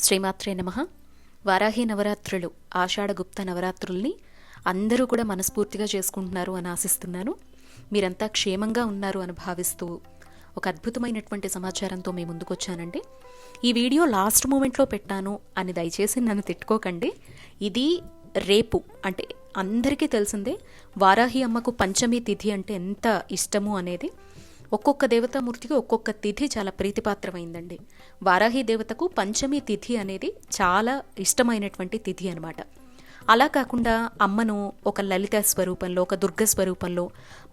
శ్రీమాత్రే నమ. వారాహి నవరాత్రులు ఆషాఢగుప్త నవరాత్రుల్ని అందరూ కూడా మనస్ఫూర్తిగా చేసుకుంటున్నారు అని ఆశిస్తున్నాను. మీరంతా క్షేమంగా ఉన్నారు అని భావిస్తూ ఒక అద్భుతమైనటువంటి సమాచారంతో మీ ముందుకొచ్చానండి. ఈ వీడియో లాస్ట్ మూమెంట్లో పెట్టాను అని దయచేసి నన్ను తిట్టుకోకండి. ఇది రేపు అంటే అందరికీ తెలిసిందే వారాహి అమ్మకు పంచమి తిథి అంటే ఎంత ఇష్టము అనేది ఒక్కొక్క దేవతామూర్తికి ఒక్కొక్క తిథి చాలా ప్రీతిపాత్రమైందండి. వారాహి దేవతకు పంచమి తిథి అనేది చాలా ఇష్టమైనటువంటి తిథి అనమాట అలా కాకుండా అమ్మను ఒక లలిత స్వరూపంలో ఒక దుర్గ స్వరూపంలో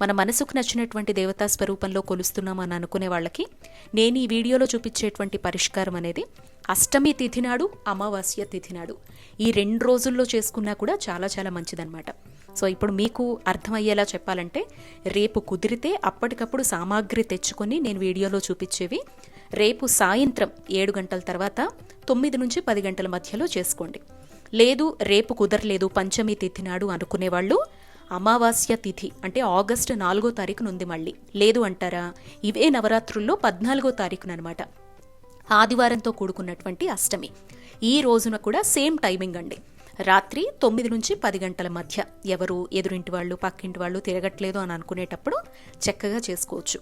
మన మనసుకు నచ్చినటువంటి దేవతా స్వరూపంలో కొలుస్తున్నామని అనుకునే వాళ్ళకి నేను ఈ వీడియోలో చూపించేటువంటి పరిష్కారం అనేది అష్టమి తిథి నాడు అమావాస్య తిథి నాడు. ఈ రెండు రోజుల్లో చేసుకున్నా కూడా చాలా చాలా మంచిదన్నమాట. సో ఇప్పుడు మీకు అర్థమయ్యేలా చెప్పాలంటే రేపు కుదిరితే అప్పటికప్పుడు సామాగ్రి తెచ్చుకొని నేను వీడియోలో చూపించేవి. రేపు సాయంత్రం ఏడు గంటల తర్వాత తొమ్మిది నుంచి పది గంటల మధ్యలో చేసుకోండి. లేదు రేపు కుదరలేదు పంచమి తిథి నాడు అనుకునేవాళ్ళు. అమావాస్య తిథి అంటే ఆగస్టు నాలుగో తారీఖున ఉంది మళ్ళీ. లేదు అంటారా? ఇవే నవరాత్రుల్లో పద్నాలుగో తారీఖునమాట ఆదివారంతో కూడుకున్నటువంటి అష్టమి. ఈ రోజున కూడా సేమ్ టైమింగ్ అండి. రాత్రి తొమ్మిది నుంచి పది గంటల మధ్య. ఎవరు ఎదురింటి వాళ్ళు పక్కింటి వాళ్ళు తిరగట్లేదు అని అనుకునేటప్పుడు చక్కగా చేసుకోవచ్చు.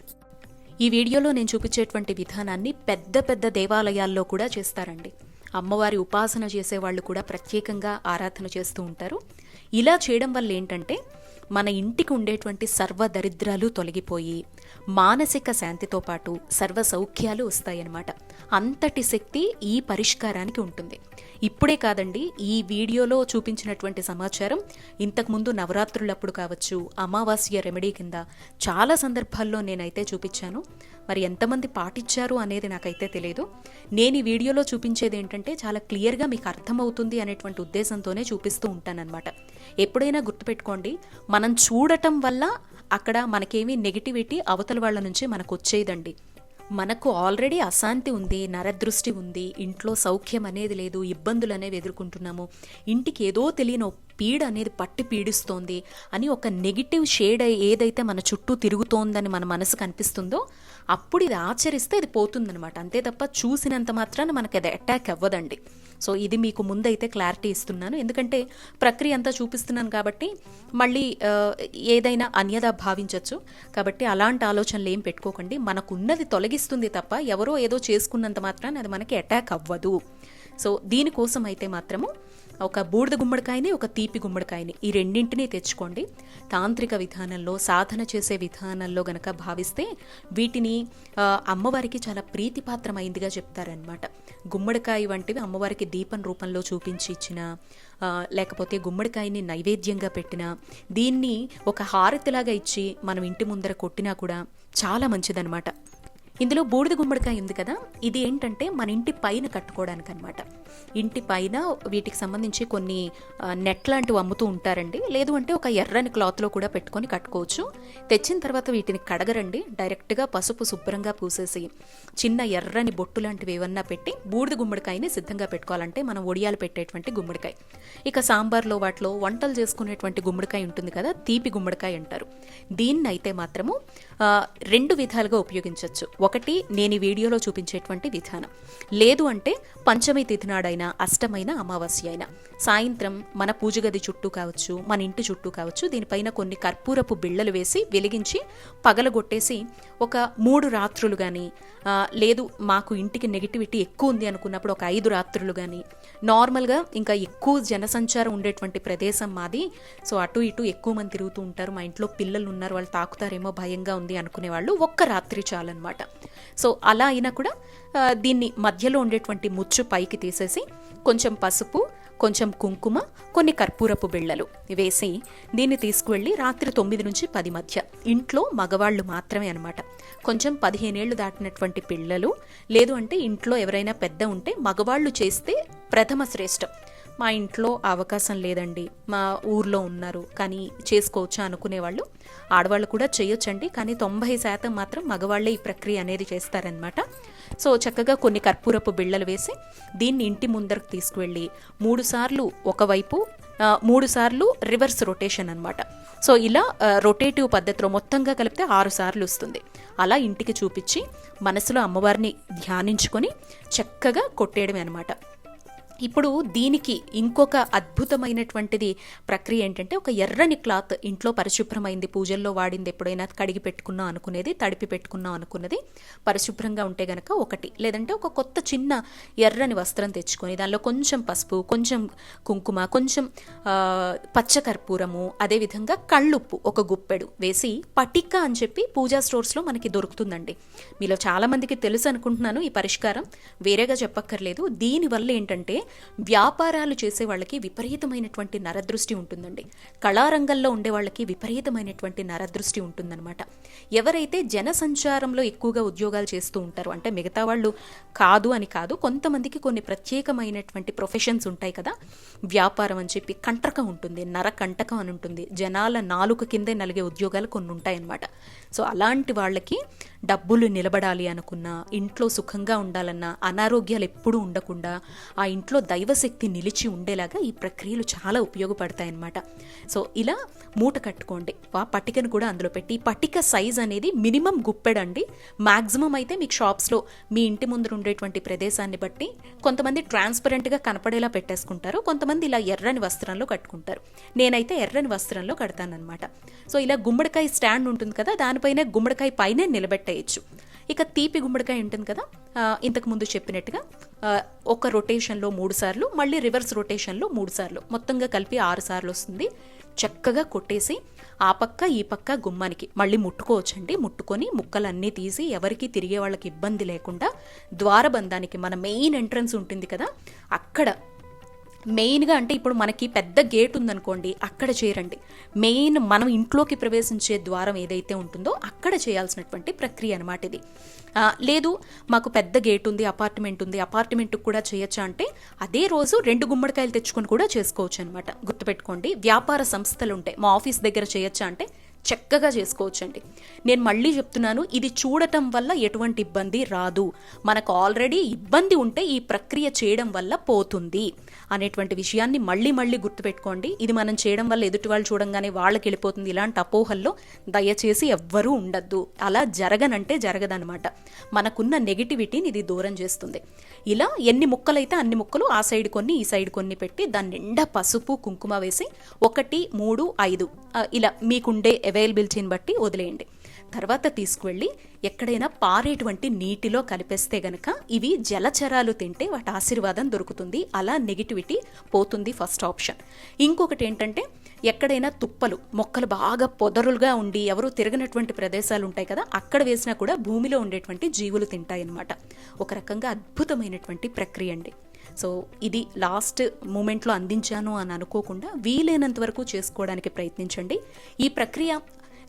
ఈ వీడియోలో నేను చూపించేటువంటి విధానాన్ని పెద్ద పెద్ద దేవాలయాల్లో కూడా చేస్తారండి. అమ్మవారి ఉపాసన చేసేవాళ్ళు కూడా ప్రత్యేకంగా ఆరాధన చేస్తూ ఉంటారు. ఇలా చేయడం వల్ల ఏంటంటే మన ఇంటికి ఉండేటువంటి సర్వ దరిద్రాలు తొలగిపోయి మానసిక శాంతితో పాటు సర్వ సౌఖ్యాలు వస్తాయన్నమాట. అంతటి శక్తి ఈ పరిష్కారానికి ఉంటుంది. ఇప్పుడే కాదండి ఈ వీడియోలో చూపించినటువంటి సమాచారం. ఇంతకుముందు నవరాత్రులప్పుడు కావచ్చు అమావాస్య రెమెడీ కింద చాలా సందర్భాల్లో నేనైతే చూపించాను. మరి ఎంతమంది పాటించారు అనేది నాకైతే తెలియదు నేను ఈ వీడియోలో చూపించేది ఏంటంటే చాలా క్లియర్గా మీకు అర్థమవుతుంది అనేటువంటి ఉద్దేశంతోనే చూపిస్తూ ఉంటానన్నమాట. ఎప్పుడైనా గుర్తుపెట్టుకోండి మనం చూడటం వల్ల అక్కడ మనకేమీ నెగిటివిటీ అవతల వాళ్ళ నుంచి మనకు వచ్చేదండి మనకు ఆల్రెడీ అశాంతి ఉంది నరదృష్టి ఉంది ఇంట్లో సౌఖ్యం అనేది లేదు ఇబ్బందులు అనేవి ఎదుర్కొంటున్నాము. ఇంటికి ఏదో తెలియని పీడ అనేది పట్టి పీడిస్తోంది అని ఒక నెగిటివ్ షేడ్ ఏదైతే మన చుట్టూ తిరుగుతోందని మన మనసు కనిపిస్తుందో అప్పుడు ఇది ఆచరిస్తే ఇది పోతుందనమాట అంతే తప్ప చూసినంత మాత్రాన మనకి అది అటాక్ అవ్వదండి. సో ఇది మీకు ముందైతే క్లారిటీ ఇస్తున్నాను. ఎందుకంటే ప్రక్రియ అంతా చూపిస్తున్నాను కాబట్టి మళ్ళీ ఏదైనా అన్యదా భావించవచ్చు కాబట్టి అలాంటి ఆలోచనలు ఏం పెట్టుకోకండి. మనకున్నది తొలగిస్తుంది తప్ప ఎవరో ఏదో చేసుకున్నంత మాత్రాన్ని అది మనకి అటాక్ అవ్వదు. సో దీనికోసం అయితే మాత్రము ఒక బూడిద గుమ్మడికాయని ఒక తీపి గుమ్మడికాయని ఈ రెండింటినీ తెచ్చుకోండి. తాంత్రిక విధానంలో సాధన చేసే విధానంలో గనక భావిస్తే వీటిని అమ్మవారికి చాలా ప్రీతిపాత్రమైందిగా చెప్తారనమాట గుమ్మడికాయ వంటివి అమ్మవారికి దీపం రూపంలో చూపించి ఇచ్చిన లేకపోతే గుమ్మడికాయని నైవేద్యంగా పెట్టిన దీన్ని ఒక హారతిలాగా ఇచ్చి మనం ఇంటి ముందర కొట్టినా కూడా చాలా మంచిదనమాట ఇందులో బూడిద గుమ్మడికాయ ఉంది కదా ఇది ఏంటంటే మన ఇంటి పైన కట్టుకోవడానికి అనమాట ఇంటి పైన వీటికి సంబంధించి కొన్ని నెట్ లాంటివి అమ్ముతూ ఉంటారండి. లేదు అంటే ఒక ఎర్రని క్లాత్లో కూడా పెట్టుకొని కట్టుకోవచ్చు. తెచ్చిన తర్వాత వీటిని కడగరండి డైరెక్ట్గా పసుపు శుభ్రంగా పూసేసి చిన్న ఎర్రని బొట్టు లాంటివి ఏమన్నా పెట్టి బూడిద గుమ్మడికాయని సిద్ధంగా పెట్టుకోవాలంటే మనం ఒడియాలు పెట్టేటువంటి గుమ్మడికాయ. ఇక సాంబార్లో వాటిలో వంటలు చేసుకునేటువంటి గుమ్మడికాయ ఉంటుంది కదా తీపి గుమ్మడికాయ అంటారు. దీన్ని అయితే మాత్రము రెండు విధాలుగా ఉపయోగించవచ్చు ఒకటి నేను ఈ వీడియోలో చూపించేటువంటి విధానం. లేదు అంటే పంచమి తిథి నాడైనా అష్టమైన అమావాస్య అయినా. సాయంత్రం మన పూజ గది చుట్టూ కావచ్చు మన ఇంటి చుట్టూ కావచ్చు దీనిపైన కొన్ని కర్పూరపు బిళ్ళలు వేసి వెలిగించి పగలగొట్టేసి ఒక మూడు రాత్రులు కానీ లేదు మాకు ఇంటికి నెగిటివిటీ ఎక్కువ ఉంది అనుకున్నప్పుడు ఒక ఐదు రాత్రులు కానీ నార్మల్గా ఇంకా ఎక్కువ జనసంచారం ఉండేటువంటి ప్రదేశం మాది. సో అటు ఇటు ఎక్కువ మంది తిరుగుతూ ఉంటారు. మా ఇంట్లో పిల్లలు ఉన్నారు వాళ్ళు తాకుతారేమో భయంగా ఉంది అనుకునే వాళ్ళు ఒక్క రాత్రి చాలన్నమాట. సో అలా అయినా కూడా దీన్ని మధ్యలో ఉండేటువంటి ముచ్చు పైకి తీసేసి కొంచెం పసుపు కొంచెం కుంకుమ కొన్ని కర్పూరపు బిళ్ళలు వేసి దీన్ని తీసుకువెళ్ళి రాత్రి తొమ్మిది నుంచి పది మధ్య ఇంట్లో మగవాళ్ళు మాత్రమే అనమాట కొంచెం పదిహేనేళ్ళు దాటినటువంటి పిల్లలు లేదు అంటే ఇంట్లో ఎవరైనా పెద్ద ఉంటే మగవాళ్ళు చేస్తే ప్రథమ శ్రేష్టం. మా ఇంట్లో అవకాశం లేదండి. మా ఊర్లో ఉన్నారు. కానీ చేసుకోవచ్చా అనుకునేవాళ్ళు. ఆడవాళ్ళు కూడా చేయొచ్చండి. కానీ తొంభై శాతం మాత్రం మగవాళ్ళే ఈ ప్రక్రియ అనేది చేస్తారనమాట సో చక్కగా కొన్ని కర్పూరపు బిళ్ళలు వేసి దీన్ని ఇంటి ముందరకు తీసుకువెళ్ళి మూడు సార్లు ఒకవైపు మూడు సార్లు రివర్స్ రొటేషన్ అనమాట సో ఇలా రొటేటివ్ పద్ధతిలో మొత్తంగా కలిపితే ఆరు సార్లు వస్తుంది. అలా ఇంటికి చూపించి మనసులో అమ్మవారిని ధ్యానించుకొని చక్కగా కొట్టేయడమే అనమాట ఇప్పుడు దీనికి ఇంకొక అద్భుతమైనటువంటిది ప్రక్రియ ఏంటంటే ఒక ఎర్రని క్లాత్ ఇంట్లో పరిశుభ్రమైంది పూజల్లో వాడింది ఎప్పుడైనా కడిగి పెట్టుకున్నాం అనుకునేది తడిపి పెట్టుకున్నాం అనుకున్నది పరిశుభ్రంగా ఉంటే గనక ఒకటి. లేదంటే ఒక కొత్త చిన్న ఎర్రని వస్త్రం తెచ్చుకొని దానిలో కొంచెం పసుపు కొంచెం కుంకుమ కొంచెం పచ్చకర్పూరము అదేవిధంగా కళ్ళుప్పు ఒక గుప్పెడు వేసి పటిక అని చెప్పి పూజా స్టోర్స్లో మనకి దొరుకుతుందండి. మీలో చాలామందికి తెలుసు అనుకుంటున్నాను ఈ పరిష్కారం. వేరేగా చెప్పక్కర్లేదు. దీనివల్ల ఏంటంటే వ్యాపారాలు చేసే వాళ్ళకి విపరీతమైనటువంటి నరదృష్టి ఉంటుందండి. కళారంగంలో ఉండే వాళ్ళకి విపరీతమైనటువంటి నరదృష్టి ఉంటుందన్నమాట. ఎవరైతే జనసంచారంలో ఎక్కువగా ఉద్యోగాలు చేస్తూ ఉంటారో అంటే మిగతా వాళ్ళు కాదు అని కాదు కొంతమందికి కొన్ని ప్రత్యేకమైనటువంటి ప్రొఫెషన్స్ ఉంటాయి కదా. వ్యాపారం అని చెప్పి కంటకం ఉంటుంది నర కంటకం అని ఉంటుంది. జనాల నాలుక కిందే నలిగే ఉద్యోగాలు కొన్ని ఉంటాయన్నమాట. సో అలాంటి వాళ్ళకి డబ్బులు నిలబడాలి అనుకున్నా ఇంట్లో సుఖంగా ఉండాలన్నా అనారోగ్యాలు ఎప్పుడూ ఉండకుండా ఆ ఇంట్లో దైవశక్తి నిలిచి ఉండేలాగా ఈ ప్రక్రియలు చాలా ఉపయోగపడతాయన్నమాట. సో ఇలా మూట కట్టుకోండి. ఆ పట్టికను కూడా అందులో పెట్టి ఈ పట్టిక సైజ్ అనేది మినిమం గుప్పెడండి. మ్యాక్సిమం అయితే మీకు షాప్స్లో మీ ఇంటి ముందు ఉండేటువంటి ప్రదేశాన్ని బట్టి కొంతమంది ట్రాన్స్పరెంట్గా కనపడేలా పెట్టేసుకుంటారు. కొంతమంది ఇలా ఎర్రని వస్త్రంలో కట్టుకుంటారు. నేనైతే ఎర్రని వస్త్రంలో కడతానమాట సో ఇలా గుమ్మడికాయ స్టాండ్ ఉంటుంది కదా దానిపైన గుమ్మడికాయ పైనే నిలబెట్టేయచ్చు ఇక తీపి గుమ్మడికాయ ఉంటుంది కదా ఇంతకు ముందు చెప్పినట్టుగా ఒక రొటేషన్లో మూడు సార్లు మళ్ళీ రివర్స్ రొటేషన్లో మూడు సార్లు. మొత్తంగా కలిపి ఆరు సార్లు వస్తుంది. చక్కగా కొట్టేసి ఆ పక్క ఈ పక్క గుమ్మానికి మళ్ళీ ముట్టుకోవచ్చండి. ముట్టుకొని ముక్కలన్నీ తీసి ఎవరికి తిరిగే వాళ్ళకి ఇబ్బంది లేకుండా ద్వారబంధానికి మన మెయిన్ ఎంట్రన్స్ ఉంటుంది కదా అక్కడ మెయిన్గా అంటే ఇప్పుడు మనకి పెద్ద గేట్ ఉందనుకోండి అక్కడ చేరండి. మెయిన్ మనం ఇంట్లోకి ప్రవేశించే ద్వారం ఏదైతే ఉంటుందో అక్కడ చేయాల్సినటువంటి ప్రక్రియ అనమాట ఇది. లేదు మాకు పెద్ద గేట్ ఉంది అపార్ట్మెంట్ ఉంది అపార్ట్మెంట్కి కూడా చేయొచ్చా అంటే అదే రోజు రెండు గుమ్మడికాయలు తెచ్చుకొని కూడా చేసుకోవచ్చు అనమాట గుర్తుపెట్టుకోండి వ్యాపార సంస్థలు ఉంటాయి. మా ఆఫీస్ దగ్గర చేయొచ్చా అంటే చక్కగా చేసుకోవచ్చండి. నేను మళ్ళీ చెప్తున్నాను ఇది చూడటం వల్ల ఎటువంటి ఇబ్బంది రాదు. మనకు ఆల్రెడీ ఇబ్బంది ఉంటే ఈ ప్రక్రియ చేయడం వల్ల పోతుంది అనేటువంటి విషయాన్ని మళ్ళీ మళ్ళీ గుర్తుపెట్టుకోండి. ఇది మనం చేయడం వల్ల ఎదుటి వాళ్ళు చూడంగానే వాళ్ళకి వెళ్ళిపోతుంది. ఇలాంటి అపోహల్లో దయచేసి ఎవ్వరూ ఉండద్దు. అలా జరగనంటే జరగదనమాట మనకున్న నెగిటివిటీని ఇది దూరం చేస్తుంది. ఇలా ఎన్ని ముక్కలైతే అన్ని ముక్కలు ఆ సైడ్ కొన్ని ఈ సైడ్ కొన్ని పెట్టి దాని నిండా పసుపు కుంకుమ వేసి ఒకటి మూడు ఐదు ఇలా మీకుండే అవైలబిలిటీని బట్టి వదిలేయండి. తర్వాత తీసుకువెళ్ళి ఎక్కడైనా పారేటువంటి నీటిలో కలిపేస్తే గనక ఇవి జలచరాలు తింటే వాటి ఆశీర్వాదం దొరుకుతుంది. అలా నెగిటివిటీ పోతుంది ఫస్ట్ ఆప్షన్ ఇంకొకటి ఏంటంటే ఎక్కడైనా తుప్పలు మొక్కలు బాగా పొదరులుగా ఉండి ఎవరు తిరగనటువంటి ప్రదేశాలు ఉంటాయి కదా అక్కడ వేసినా కూడా భూమిలో ఉండేటువంటి జీవులు తింటాయన్నమాట. ఒక రకంగా అద్భుతమైనటువంటి ప్రక్రియ అండి. సో ఇది లాస్ట్ మూమెంట్లో అందించాను అని అనుకోకుండా వీలైనంత వరకు చేసుకోవడానికి ప్రయత్నించండి. ఈ ప్రక్రియ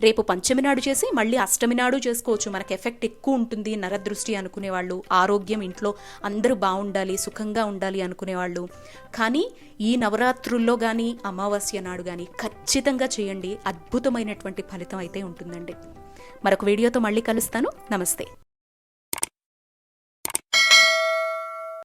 రేపు పంచమి నాడు చేసి మళ్ళీ అష్టమి నాడు చేసుకోవచ్చు. మనకి ఎఫెక్ట్ ఎక్కువ ఉంటుంది. నరదృష్టి అనుకునే వాళ్ళు ఆరోగ్యం ఇంట్లో అందరూ బాగుండాలి సుఖంగా ఉండాలి అనుకునేవాళ్ళు. కానీ ఈ నవరాత్రుల్లో కానీ అమావాస్య నాడు కానీ ఖచ్చితంగా చేయండి. అద్భుతమైనటువంటి ఫలితం అయితే ఉంటుందండి. మరొక వీడియోతో మళ్ళీ కలుస్తాను. నమస్తే.